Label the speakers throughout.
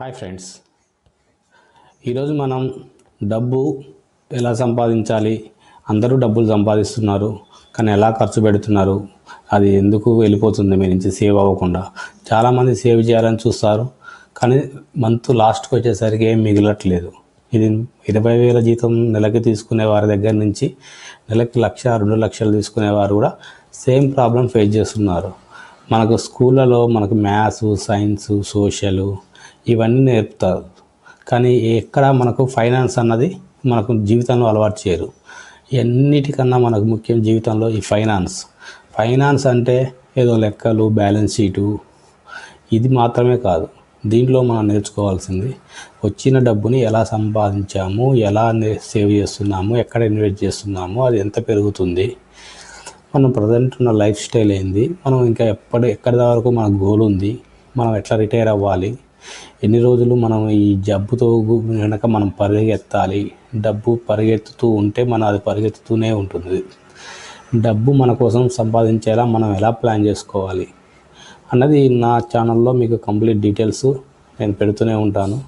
Speaker 1: Hi friends. ఈరోజు మనం డబ్బు ఎలా సంపాదించాలి? అందరూ డబ్బులు సంపాదిస్తున్నారు కానీ ఎలా ఖర్చు పెడుతున్నారు? అది ఎందుకు వెళ్ళిపోతుంది మీ నుంచి సేవ్ అవ్వకుండా? చాలామంది సేవ్ చేయాలని చూస్తారు కానీ మంత్ లాస్ట్కి వచ్చేసరికి ఏం మిగలట్లేదు. ఇది ఇరవై వేల జీతం నెలకి తీసుకునే వారి దగ్గర నుంచి నెలకి లక్ష రెండు లక్షలు తీసుకునే వారు కూడా సేమ్ ప్రాబ్లం ఫేస్ చేస్తున్నారు. మనకు స్కూళ్ళలో మనకు మ్యాథ్స్ సైన్స్ సోషల్ ఇవన్నీ నేర్పుతారు. కానీ ఎక్కడ మనకు ఫైనాన్స్ అన్నది మనకు జీవితంలో అలవాటు చేయరు. ఎన్నిటికన్నా మనకు ముఖ్యం జీవితంలో ఈ ఫైనాన్స్. ఫైనాన్స్ అంటే ఏదో లెక్కలు బ్యాలెన్స్ షీటు. ఇది మాత్రమే కాదు. దీంట్లో మనం నేర్చుకోవాల్సింది వచ్చిన డబ్బుని ఎలా సంపాదించాము ఎలా సేవ్ చేస్తున్నాము ఎక్కడ ఇన్వెస్ట్ చేస్తున్నాము అది ఎంత పెరుగుతుంది. మనం ప్రజెంట్ ఉన్న లైఫ్ స్టైల్ ఏంది? మనం ఇంకా ఎప్పటి ఎక్కడి వరకు మన గోల్ ఉంది? మనం ఎట్లా రిటైర్ అవ్వాలి? ఎన్ని రోజులు మనం ఈ జబ్బుతో వెనక మనం పరిగెత్తాలి డబ్బు పరిగెత్తుతూ ఉంటే మన అది పరిగెత్తుతూనే ఉంటుంది. డబ్బు మన కోసం సంపాదించేలా మనం ఎలా ప్లాన్ చేసుకోవాలి అన్నది నా ఛానల్లో మీకు కంప్లీట్ డీటెయిల్స్ నేను పెడుతూనే ఉంటాను.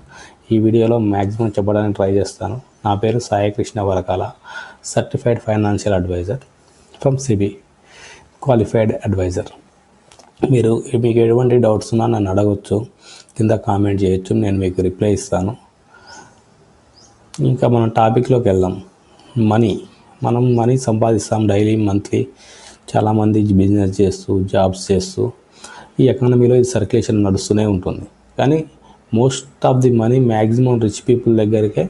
Speaker 1: ఈ వీడియోలో మ్యాక్సిమం చెప్పడానికి ట్రై చేస్తాను. నా పేరు Saikrishna Varakala certified financial advisor from SEBI qualified advisor. మీరు మీకు ఎటువంటి డౌట్స్ ఉన్నా నన్ను అడగవచ్చు కింద కామెంట్ చేయొచ్చు నేను మీకు రిప్లై ఇస్తాను. ఇంకా మనం టాపిక్లోకి వెళ్దాం. మనీ. మనం మనీ సంపాదిస్తాం డైలీ మంత్లీ. చాలామంది బిజినెస్ చేస్తూ జాబ్స్ చేస్తూ ఈ ఎకానమీలో ఇది సర్క్యులేషన్ నడుస్తూనే ఉంటుంది. కానీ most of the money maximum rich people దగ్గరికే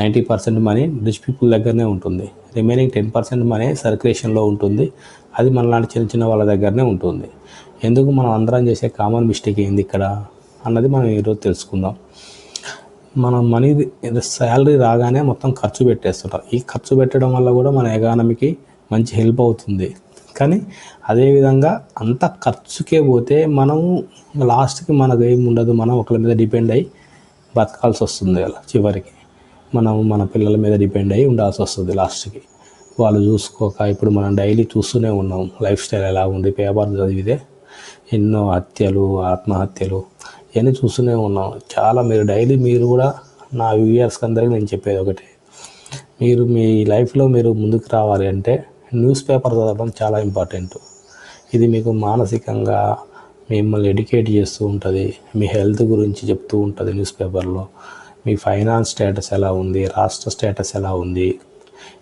Speaker 1: ninety percent money rich people దగ్గరనే ఉంటుంది. రిమైనింగ్ టెన్ పర్సెంట్ మనీ సర్క్యులేషన్లో ఉంటుంది. అది మనలాంటి చిన్న చిన్న వాళ్ళ దగ్గరనే ఉంటుంది. ఎందుకు మనం అందరం చేసే కామన్ మిస్టేక్ ఏంది ఇక్కడ? అన్నది మనం ఈరోజు తెలుసుకుందాం. మనం మనీ శాలరీ రాగానే మొత్తం ఖర్చు పెట్టేస్తుంటాం. ఈ ఖర్చు పెట్టడం వల్ల కూడా మన ఎకానమీకి మంచి హెల్ప్ అవుతుంది. కానీ అదేవిధంగా అంత ఖర్చుకే పోతే మనం లాస్ట్కి మనకు ఏమి ఉండదు. మనం ఒకరి మీద డిపెండ్ అయ్యి బతకాల్సి వస్తుంది అలా చివరికి. మనం మన పిల్లల మీద డిపెండ్ అయ్యి ఉండాల్సి వస్తుంది లాస్ట్కి. వాళ్ళు చూసుకోక ఇప్పుడు మనం డైలీ చూస్తూనే ఉన్నాం. లైఫ్ స్టైల్ ఎలా ఉంది? పేపర్ చదివితే ఎన్నో హత్యలు ఆత్మహత్యలు ఇవన్నీ చూస్తూనే ఉన్నాం. చాలా మీరు డైలీ మీరు కూడా నా వ్యూయర్స్కి అందరికీ నేను చెప్పేది ఒకటే. మీరు మీ లైఫ్లో మీరు ముందుకు రావాలి అంటే న్యూస్ పేపర్ చదవడం చాలా ఇంపార్టెంట్. ఇది మీకు మానసికంగా మిమ్మల్ని ఎడ్యుకేట్ చేస్తూ ఉంటుంది. మీ హెల్త్ గురించి చెప్తూ ఉంటుంది న్యూస్ పేపర్లో. మీ ఫైనాన్స్ స్టేటస్ ఎలా ఉంది? రాష్ట్ర స్టేటస్ ఎలా ఉంది?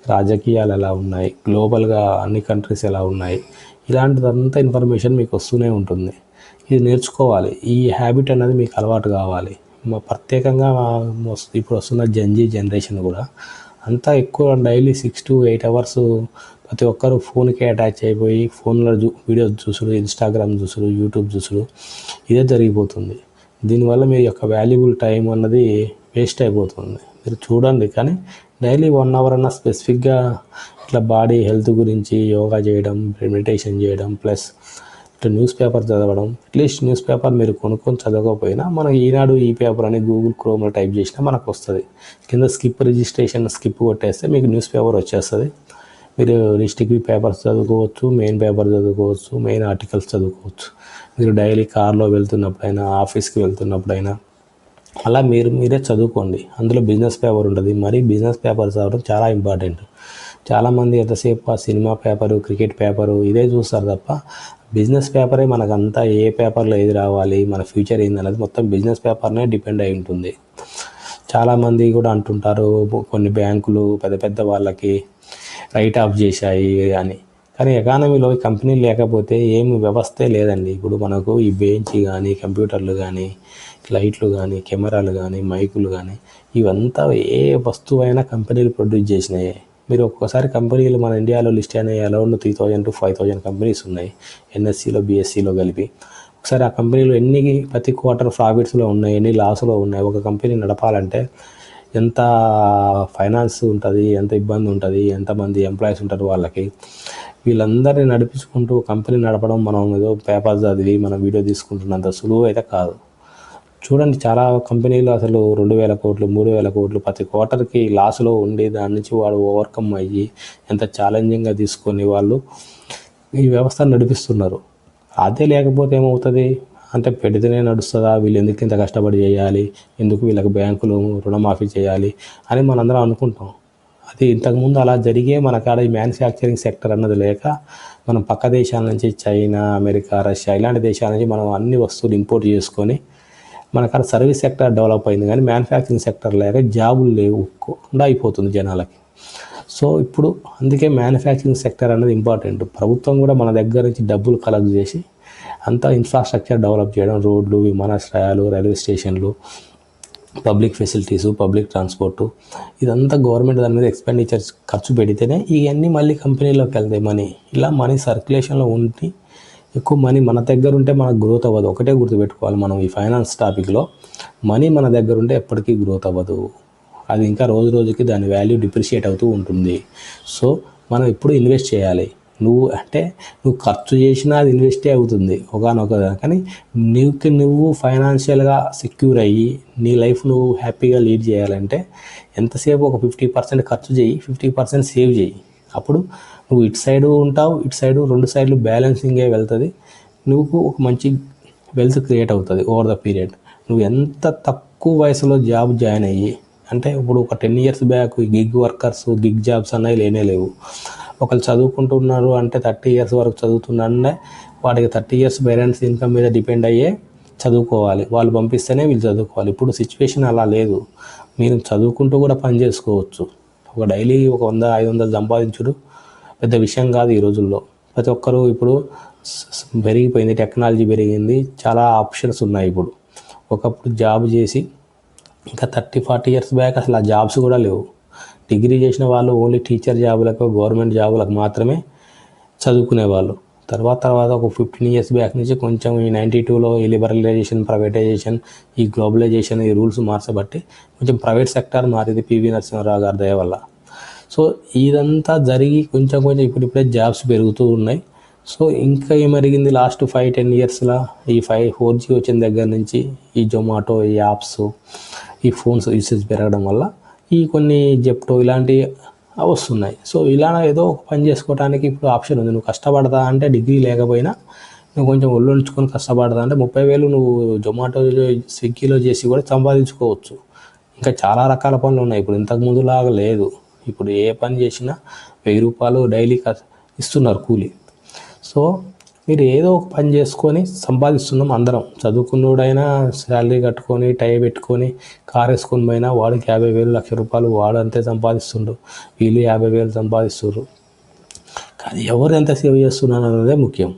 Speaker 1: రాజకీయాలు ఎలా ఉన్నాయి? గ్లోబల్గా అన్ని కంట్రీస్ ఎలా ఉన్నాయి? ఇలాంటిదంతా ఇన్ఫర్మేషన్ మీకు వస్తూనే ఉంటుంది. ఇది నేర్చుకోవాలి. ఈ హ్యాబిట్ అనేది మీకు అలవాటు కావాలి. మా ప్రత్యేకంగా ఇప్పుడు వస్తున్న జంజీ జనరేషన్ కూడా అంతా ఎక్కువ daily six to eight hours ప్రతి ఒక్కరు ఫోన్కి అటాచ్ అయిపోయి ఫోన్లో చూ వీడియోస్ చూసుడు ఇన్స్టాగ్రామ్ చూసుడు యూట్యూబ్ చూసుడు ఇదే జరిగిపోతుంది. దీనివల్ల మీ యొక్క వాల్యుబుల్ టైం అన్నది వేస్ట్ అయిపోతుంది. మీరు చూడండి కానీ డైలీ వన్ అవర్ అన్న స్పెసిఫిక్గా ఇట్లా బాడీ హెల్త్ గురించి యోగా చేయడం మెడిటేషన్ చేయడం ప్లస్ ఇట్లా న్యూస్ పేపర్ చదవడం అట్లీస్ట్ న్యూస్ పేపర్ మీరు కొనుక్కొని చదవకపోయినా మనకి ఈనాడు ఈ పేపర్ అని గూగుల్ క్రోమ్లో టైప్ చేసినా మనకు వస్తుంది కింద స్కిప్ రిజిస్ట్రేషన్ స్కిప్ కొట్టేస్తే మీకు న్యూస్ పేపర్ వచ్చేస్తుంది. మీరు డిస్టిక్వి పేపర్స్ చదువుకోవచ్చు మెయిన్ పేపర్ చదువుకోవచ్చు మెయిన్ ఆర్టికల్స్ చదువుకోవచ్చు. మీరు డైలీ కార్లో వెళ్తున్నప్పుడైనా ఆఫీస్కి వెళ్తున్నప్పుడైనా అలా మీరు మీరే చదువుకోండి. అందులో బిజినెస్ పేపర్ ఉంటుంది. మరి బిజినెస్ పేపర్ చదవడం చాలా ఇంపార్టెంట్. చాలామంది ఎంతసేపు ఆ సినిమా పేపరు క్రికెట్ పేపరు ఇదే చూస్తారు తప్ప బిజినెస్ పేపరే మనకంతా ఏ పేపర్లో ఏది రావాలి మన ఫ్యూచర్ ఏంది అనేది మొత్తం బిజినెస్ పేపర్నే డిపెండ్ అయి ఉంటుంది. చాలామంది కూడా అంటుంటారు కొన్ని బ్యాంకులు పెద్ద పెద్ద వాళ్ళకి రైట్ ఆఫ్ చేశాయి అని. కానీ ఎకానమీలో కంపెనీ లేకపోతే ఏమి వ్యవస్థే లేదండి. ఇప్పుడు మనకు ఈ బెంచ్ కానీ కంప్యూటర్లు కానీ లైట్లు కానీ కెమెరాలు కానీ మైకులు కానీ ఇవంతా ఏ వస్తువైనా కంపెనీలు ప్రొడ్యూస్ చేసినాయి. మీరు ఒక్కోసారి కంపెనీలు మన ఇండియాలో లిస్ట్ అయినాయి around three thousand to five thousand companies ఉన్నాయి. ఎన్ఎస్సిలో బీఎస్సీలో కలిపి. ఒకసారి ఆ కంపెనీలు ఎన్ని ప్రతి క్వార్టర్ ప్రాఫిట్స్లో ఉన్నాయి ఎన్ని లాస్లో ఉన్నాయి ఒక కంపెనీ నడపాలంటే ఎంత ఫైనాన్స్ ఉంటుంది ఎంత ఇబ్బంది ఉంటుంది ఎంతమంది ఎంప్లాయీస్ ఉంటారు వాళ్ళకి. వీళ్ళందరినీ నడిపించుకుంటూ కంపెనీ నడపడం మనం ఏదో పేపర్ చదివి మనం వీడియో తీసుకుంటున్నంత సులువు అయితే కాదు. చూడండి చాలా కంపెనీలు అసలు రెండు వేల కోట్లు మూడు వేల కోట్లు ప్రతి క్వార్టర్కి లాస్లో ఉండి దాని నుంచి వాడు ఓవర్కమ్ అయ్యి ఎంత ఛాలెంజింగ్గా తీసుకొని వాళ్ళు ఈ వ్యవస్థను నడిపిస్తున్నారు. అదే లేకపోతే ఏమవుతుంది? అంటే పెడితేనే నడుస్తుందా? వీళ్ళు ఎందుకు ఇంత కష్టపడి చేయాలి? ఎందుకు వీళ్ళకి బ్యాంకులు రుణమాఫీ చేయాలి? అని మనందరం అనుకుంటాం. అది ఇంతకుముందు అలా జరిగే మన కాడ ఈ మ్యానుఫ్యాక్చరింగ్ సెక్టర్ అన్నది లేక మనం పక్క దేశాల నుంచి చైనా అమెరికా రష్యా ఇలాంటి దేశాల నుంచి మనం అన్ని వస్తువులు ఇంపోర్ట్ చేసుకొని మన సర్వీస్ సెక్టర్ డెవలప్ అయింది కానీ మ్యానుఫ్యాక్చరింగ్ సెక్టర్ లేక జాబులు లేవు అయిపోతుంది జనాలకి. సో ఇప్పుడు అందుకే మ్యానుఫ్యాక్చరింగ్ సెక్టర్ అనేది ఇంపార్టెంట్. ప్రభుత్వం కూడా మన దగ్గర నుంచి డబ్బులు కలెక్ట్ చేసి అంతా ఇన్ఫ్రాస్ట్రక్చర్ డెవలప్ చేయడం రోడ్లు విమానాశ్రయాలు రైల్వే స్టేషన్లు పబ్లిక్ ఫెసిలిటీసు పబ్లిక్ ట్రాన్స్పోర్టు ఇదంతా గవర్నమెంట్ దాని మీద ఎక్స్పెండిచర్స్ ఖర్చు పెడితేనే ఇవన్నీ మళ్ళీ కంపెనీలోకి వెళ్తాయి మనీ. ఇలా మనీ సర్క్యులేషన్లో ఉండి ఎక్కువ మనీ మన దగ్గర ఉంటే మనకు గ్రోత్ అవ్వదు. ఒకటే గుర్తుపెట్టుకోవాలి మనం ఈ ఫైనాన్స్ టాపిక్లో మనీ మన దగ్గర ఉంటే ఎప్పటికీ గ్రోత్ అవ్వదు. అది ఇంకా రోజు రోజుకి దాని వాల్యూ డిప్రిషియేట్ అవుతూ ఉంటుంది. సో మనం ఇప్పుడు ఇన్వెస్ట్ చేయాలి? నువ్వు అంటే నువ్వు ఖర్చు చేసినా అది ఇన్వెస్టే అవుతుంది. ఒకనొక కానీ నీకు నువ్వు ఫైనాన్షియల్గా సెక్యూర్ అయ్యి నీ లైఫ్ నువ్వు హ్యాపీగా లీడ్ చేయాలంటే ఎంతసేపు ఒక ఫిఫ్టీ పర్సెంట్ ఖర్చు చేయి ఫిఫ్టీ పర్సెంట్ సేవ్ చేయి. అప్పుడు నువ్వు ఇటు సైడు ఉంటావు ఇటు సైడు రెండు సైడ్లు బ్యాలెన్సింగే వెళ్తుంది. నువ్వు ఒక మంచి వెల్త్ క్రియేట్ అవుతుంది ఓవర్ ద పీరియడ్ నువ్వు ఎంత తక్కువ వయసులో జాబ్ జాయిన్ అయ్యి అంటే ఇప్పుడు ఒక ten years back gig workers gig jobs అనేవి లేనే లేవు. ఒకళ్ళు చదువుకుంటున్నారు అంటే థర్టీ ఇయర్స్ వరకు చదువుతున్నారంటే వాడికి థర్టీ ఇయర్స్ పేరెంట్స్ ఇన్కమ్ మీద డిపెండ్ అయ్యే చదువుకోవాలి. వాళ్ళు పంపిస్తేనే వీళ్ళు చదువుకోవాలి. ఇప్పుడు సిచ్యువేషన్ అలా లేదు. మీరు చదువుకుంటూ కూడా పని చేసుకోవచ్చు. ఒక డైలీ ఒక వంద ఐదు వందలు సంపాదించుడు. పెద్ద విషయం కాదు ఈ రోజుల్లో. ప్రతి ఒక్కరూ ఇప్పుడు పెరిగిపోయింది టెక్నాలజీ పెరిగింది చాలా ఆప్షన్స్ ఉన్నాయి ఇప్పుడు. ఒకప్పుడు జాబ్ చేసి ఇంకా థర్టీ ఫార్టీ ఇయర్స్ బ్యాక్ అసలు ఆ జాబ్స్ కూడా లేవు. డిగ్రీ చేసిన వాళ్ళు ఓన్లీ టీచర్ జాబులకు గవర్నమెంట్ జాబులకు మాత్రమే చదువుకునేవాళ్ళు. తర్వాత తర్వాత ఒక ఫిఫ్టీన్ ఇయర్స్ బ్యాక్ నుంచి కొంచెం ఈ నైంటీ టూలో ఈ లిబరలైజేషన్ ప్రైవేటైజేషన్ ఈ గ్లోబలైజేషన్ ఈ రూల్స్ మార్చబట్టి కొంచెం ప్రైవేట్ సెక్టార్ మారింది పివి నరసింహారావు గారి దయ వల్ల. సో ఇదంతా జరిగి కొంచెం కొంచెం ఇప్పుడు ఇప్పుడే జాబ్స్ పెరుగుతూ ఉన్నాయి. సో ఇంకా ఏమరిగింది లాస్ట్ ఫైవ్ టెన్ ఇయర్స్లో ఈ ఫైవ్ ఫోర్ జీ వచ్చిన దగ్గర నుంచి ఈ జొమాటో ఈ యాప్స్ ఈ ఫోన్స్ యూసేజ్ పెరగడం వల్ల ఈ కొన్ని జెప్టో ఇలాంటి వస్తున్నాయి. సో ఇలా ఏదో ఒక పని చేసుకోవడానికి ఇప్పుడు ఆప్షన్ ఉంది. నువ్వు కష్టపడతా అంటే డిగ్రీ లేకపోయినా నువ్వు కొంచెం ఒళ్ళు ఉంచుకొని కష్టపడతా అంటే ముప్పై వేలు నువ్వు జొమాటోలో స్విగ్గీలో చేసి కూడా సంపాదించుకోవచ్చు. ఇంకా చాలా రకాల పనులు ఉన్నాయి. ఇప్పుడు ఇంతకు ముందులాగా లేదు. ఇప్పుడు ఏ పని చేసినా వెయ్యి రూపాయలు డైలీ ఇస్తున్నారు కూలీ. సో మీరు ఏదో ఒక పని చేసుకొని సంపాదిస్తున్నాం అందరం. చదువుకున్నోడైనా శాలరీ కట్టుకొని టై పెట్టుకొని కార్ వేసుకొని పోయినా వాడికి యాభై వేలు లక్ష రూపాయలు వాడు అంతే సంపాదిస్తుండ్రు వీళ్ళు యాభై వేలు సంపాదిస్తున్నారు కానీ ఎవరు ఎంత సేవ్ చేస్తున్నారు అన్నదే ముఖ్యం.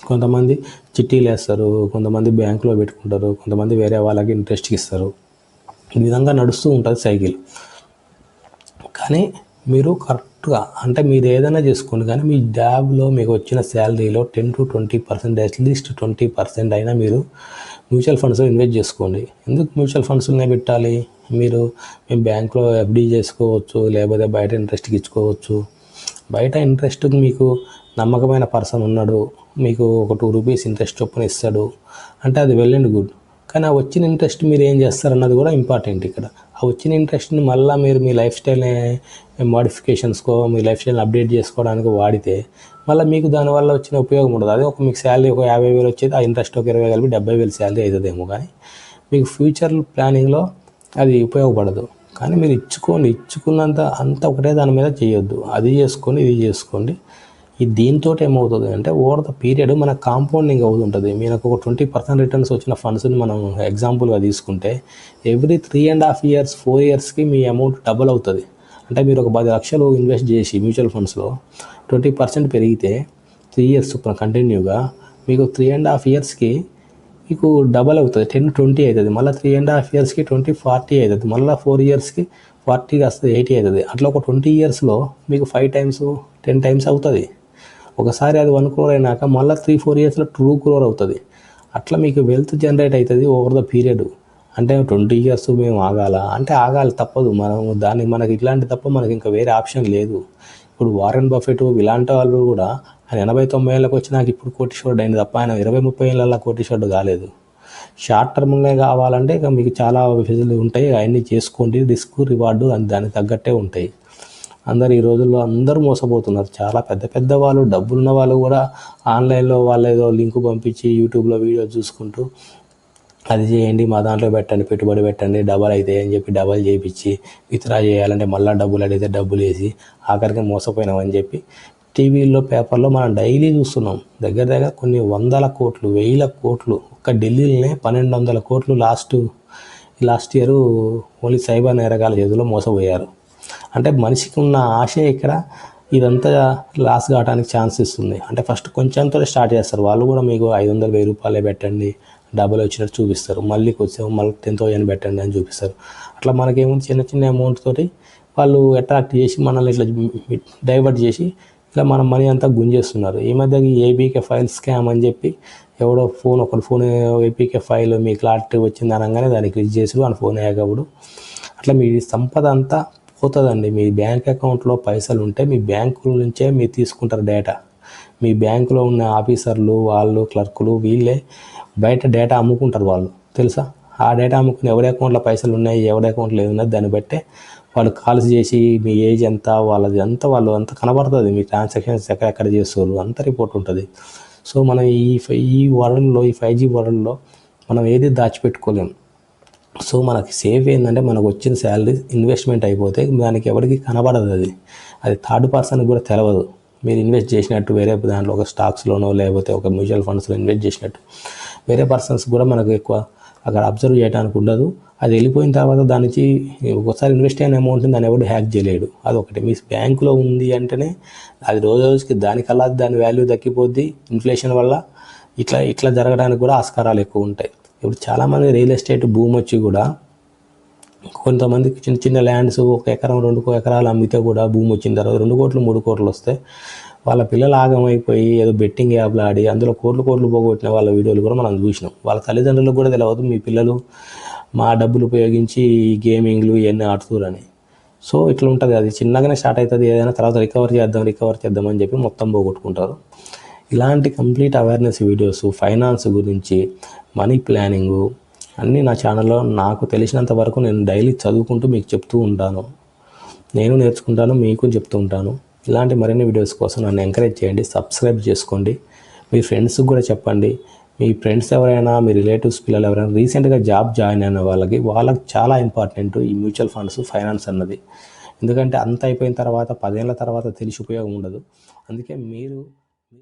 Speaker 1: కొంతమంది చిట్టీలు వేస్తారు కొంతమంది బ్యాంకులో పెట్టుకుంటారు కొంతమంది వేరే వాళ్ళకి ఇంట్రెస్ట్కి ఇస్తారు. ఈ విధంగా నడుస్తూ ఉంటుంది సైకిల్. కానీ మీరు కరెక్ట్గా అంటే మీరు ఏదైనా చేసుకోండి. కానీ మీ జాబ్లో మీకు వచ్చిన శాలరీలో ten to twenty percent at least twenty percent అయినా మీరు మ్యూచువల్ ఫండ్స్లో ఇన్వెస్ట్ చేసుకోండి. ఎందుకు మ్యూచువల్ ఫండ్స్లోనే పెట్టాలి? మీరు మీ బ్యాంక్లో ఎఫ్డీ చేసుకోవచ్చు లేకపోతే బయట ఇంట్రెస్ట్కి ఇచ్చుకోవచ్చు. బయట ఇంట్రెస్ట్ మీకు నమ్మకమైన పర్సన్ ఉన్నాడు మీకు ఒక టూ రూపీస్ ఇంట్రెస్ట్ చొప్పున ఇస్తాడు. అంటే అది వెల్ అండ్ గుడ్. కానీ ఆ వచ్చిన ఇంట్రెస్ట్ మీరు ఏం చేస్తారన్నది కూడా ఇంపార్టెంట్ ఇక్కడ. ఆ వచ్చిన ఇంట్రెస్ట్ని మళ్ళీ మీరు మీ లైఫ్ స్టైల్ మోడిఫికేషన్స్కో మీ లైఫ్ స్టైల్ని అప్డేట్ చేసుకోవడానికి వాడితే మళ్ళీ మీకు దానివల్ల వచ్చిన ఉపయోగం ఉండదు. అదే ఒక మీకు శాలరీ ఒక యాభై వేలు వచ్చేది ఆ ఇంట్రెస్ట్ ఒక ఇరవై కలిపి డెబ్బై వేలు శాలరీ అవుతుందేమో కానీ మీకు ఫ్యూచర్ ప్లానింగ్లో అది ఉపయోగపడదు. కానీ మీరు ఇచ్చుకోండి. ఇచ్చుకున్నంత అంత ఒకటే దాని మీద చేయొద్దు. అది చేసుకోండి ఇది చేసుకోండి. ఈ దీంతో ఏమవుతుంది అంటే ఓవర్ ద పీరియడ్ మన కాంపౌండింగ్ అవుతుంటుంది. మీకు ఒక ట్వంటీ పర్సెంట్ రిటర్న్స్ వచ్చిన ఫండ్స్ని మనం ఎగ్జాంపుల్గా తీసుకుంటే every three and half years four ఇయర్స్కి మీ అమౌంట్ డబుల్ అవుతుంది. అంటే మీరు ఒక పది లక్షలు ఇన్వెస్ట్ చేసి మ్యూచువల్ ఫండ్స్లో ట్వంటీ పర్సెంట్ పెరిగితే త్రీ ఇయర్స్ కంటిన్యూగా మీకు త్రీ అండ్ హాఫ్ ఇయర్స్కి మీకు డబల్ అవుతుంది. టెన్ ట్వంటీ అవుతుంది. మళ్ళీ త్రీ అండ్ హాఫ్ ఇయర్స్కి ట్వంటీ ఫార్టీ అవుతుంది. మళ్ళీ ఫోర్ ఇయర్స్కి ఫార్టీ వస్తుంది ఎయిటీ అవుతుంది. అట్లా ఒక ట్వంటీ ఇయర్స్లో మీకు ఫైవ్ టైమ్స్ టెన్ టైమ్స్ అవుతుంది. ఒకసారి అది వన్ క్రోర్ అయినాక మళ్ళీ త్రీ ఫోర్ ఇయర్స్లో టూ క్రోర్ అవుతుంది. అట్లా మీకు వెల్త్ జనరేట్ అవుతుంది ఓవర్ ద పీరియడ్ అంటే ట్వంటీ ఇయర్స్ మేము ఆగాల? అంటే ఆగాలి తప్పదు. మనం దానికి మనకి ఇట్లాంటి తప్ప మనకి ఇంకా వేరే ఆప్షన్ లేదు. ఇప్పుడు వారెన్ బఫెట్ ఇలాంటి వాళ్ళు కూడా ఆయన ఎనభై తొంభై ఏళ్ళకి వచ్చి నాకు ఇప్పుడు కోటీశ్వరుడు అయింది తప్ప ఆయన ఇరవై ముప్పై ఏళ్ళ కోటీశ్వరుడు కాలేదు. షార్ట్ టర్మ్లో కావాలంటే ఇక మీకు చాలా ఫెసిలిటీ ఉంటాయి. అవన్నీ చేసుకోండి రిస్క్ రివార్డు దానికి తగ్గట్టే ఉంటాయి. అందరు ఈ రోజుల్లో అందరూ మోసపోతున్నారు. చాలా పెద్ద పెద్ద వాళ్ళు డబ్బులున్న వాళ్ళు కూడా ఆన్లైన్లో వాళ్ళు ఏదో లింకు పంపించి యూట్యూబ్లో వీడియో చూసుకుంటూ అది చేయండి మా దాంట్లో పెట్టండి పెట్టుబడి పెట్టండి డబల్ అయితే అని చెప్పి డబల్ చేయించి విత్డ్రా చేయాలంటే మళ్ళీ డబ్బులు అడిగితే డబ్బులు వేసి ఆఖరికి మోసపోయినామని చెప్పి టీవీల్లో పేపర్లో మనం డైలీ చూస్తున్నాం. దగ్గర దగ్గర కొన్ని వందల కోట్లు వేల కోట్లు ఒక్క ఢిల్లీలోనే పన్నెండు వందల కోట్లు last last year only cyber నేరగాల చేతిలో మోసపోయారు. అంటే మనిషికి ఉన్న ఆశ ఇక్కడ ఇదంతా లాస్ కావడానికి ఛాన్స్ ఇస్తుంది. అంటే ఫస్ట్ కొంచెంతో స్టార్ట్ చేస్తారు. వాళ్ళు కూడా మీకు ఐదు వందలు వెయ్యి రూపాయలే పెట్టండి డబ్బులు వచ్చినట్టు చూపిస్తారు. మళ్ళీ కొంచెం మళ్ళీ టెన్ థౌసండ్ పెట్టండి అని చూపిస్తారు. అట్లా మనకేముంది? చిన్న చిన్న అమౌంట్ తోటి వాళ్ళు అట్రాక్ట్ చేసి మనల్ని ఇట్లా డైవర్ట్ చేసి ఇట్లా మన మనీ అంతా గుంజేస్తున్నారు. ఈ మధ్య ఏపీకే ఏబీకే ఫైల్ స్కామ్ అని చెప్పి ఎవడో ఫోన్ ఒకటి ఫోన్ ఏపీకే ఫైల్ మీ క్లారిటీ వచ్చింది అనగానే దానికి క్లిక్ చేసి మన ఫోన్ అయ్యాకప్పుడు అట్లా మీ సంపద అంతా పోతుందండి మీ బ్యాంక్ అకౌంట్లో పైసలు ఉంటే మీ బ్యాంకు నుంచే మీరు తీసుకుంటారు డేటా. మీ బ్యాంకులో ఉన్న ఆఫీసర్లు వాళ్ళు క్లర్కులు వీళ్ళే బయట డేటా అమ్ముకుంటారు వాళ్ళు. తెలుసా? ఆ డేటా అమ్ముకుని ఎవరి అకౌంట్లో పైసలు ఉన్నాయి ఎవరి అకౌంట్లో ఏమున్నది దాన్ని బట్టే వాళ్ళు కాల్స్ చేసి మీ ఏజ్ ఎంత వాళ్ళది అంతా వాళ్ళు అంతా కనబడుతుంది మీ ట్రాన్సాక్షన్స్ ఎక్కడ ఎక్కడ చేస్తారు అంత రిపోర్ట్ ఉంటుంది. సో మనం ఈ ఈ వరల్డ్లో ఈ ఫైవ్ జీ వరల్డ్లో మనం ఏది దాచిపెట్టుకోలేం. సో మనకి సేఫ్ ఏంటంటే మనకు వచ్చిన శాలరీ ఇన్వెస్ట్మెంట్ అయిపోతే దానికి ఎవరికి కనబడదు అది. అది థర్డ్ పర్సన్కి కూడా తెలవదు. మీరు ఇన్వెస్ట్ చేసినట్టు వేరే దాంట్లో ఒక స్టాక్స్లోనో లేకపోతే ఒక మ్యూచువల్ ఫండ్స్లో ఇన్వెస్ట్ చేసినట్టు. వేరే పర్సన్స్ కూడా మనకు ఎక్కువ అక్కడ అబ్జర్వ్ చేయడానికి ఉండదు. అది వెళ్ళిపోయిన తర్వాత దాని నుంచి ఒకసారి ఇన్వెస్ట్ అయిన అమౌంట్ని దాన్ని ఎవడు హ్యాక్ చేయలేడు. అది ఒకటి. మీ బ్యాంకులో ఉంది అంటేనే అది రోజు రోజుకి దానికల్లా దాని వాల్యూ తగ్గిపోద్ది. ఇన్ఫ్లేషన్ వల్ల ఇట్లా ఇట్లా జరగడానికి కూడా ఆస్కారాలు ఎక్కువ ఉంటాయి. ఇప్పుడు చాలామంది రియల్ ఎస్టేట్ భూమి వచ్చి కూడా కొంతమందికి చిన్న చిన్న ల్యాండ్స్ ఒక ఎకరం రెండు ఎకరాలు అమ్మితే కూడా భూమి వచ్చిన తర్వాత రెండు కోట్లు మూడు కోట్లు వస్తే వాళ్ళ పిల్లలు ఆగమైపోయి ఏదో బెట్టింగ్ యాప్లు ఆడి అందులో కోట్లు కోట్లు పోగొట్టిన వాళ్ళ వీడియోలు కూడా మనం చూసినాం. వాళ్ళ తల్లిదండ్రులకు కూడా తెలియదు మీ పిల్లలు మా డబ్బులు ఉపయోగించి ఈ గేమింగ్లు ఇవన్నీ ఆడుతురని సో ఇట్లా ఉంటుంది. అది చిన్నగానే స్టార్ట్ అవుతుంది. ఏదైనా తర్వాత రికవర్ చేద్దాం రికవర్ చేద్దామని చెప్పి మొత్తం పోగొట్టుకుంటారు. ఇలాంటి కంప్లీట్ అవేర్నెస్ వీడియోస్ ఫైనాన్స్ గురించి మనీ ప్లానింగు అన్నీ నా ఛానల్లో నాకు తెలిసినంత వరకు నేను డైలీ చదువుకుంటూ మీకు చెప్తూ ఉంటాను. నేను నేర్చుకుంటాను మీకు చెప్తూ ఉంటాను. ఇలాంటి మరిన్ని వీడియోస్ కోసం నన్ను ఎంకరేజ్ చేయండి సబ్స్క్రైబ్ చేసుకోండి. మీ ఫ్రెండ్స్కి కూడా చెప్పండి. మీ ఫ్రెండ్స్ ఎవరైనా మీ రిలేటివ్స్ పిల్లలు ఎవరైనా రీసెంట్గా జాబ్ జాయిన్ అయిన వాళ్ళకి వాళ్ళకి చాలా ఇంపార్టెంట్ ఈ మ్యూచువల్ ఫండ్స్ ఫైనాన్స్ అన్నది. ఎందుకంటే అంత అయిపోయిన తర్వాత పదేళ్ళ తర్వాత తెలిసి ఉపయోగం ఉండదు. అందుకే మీరు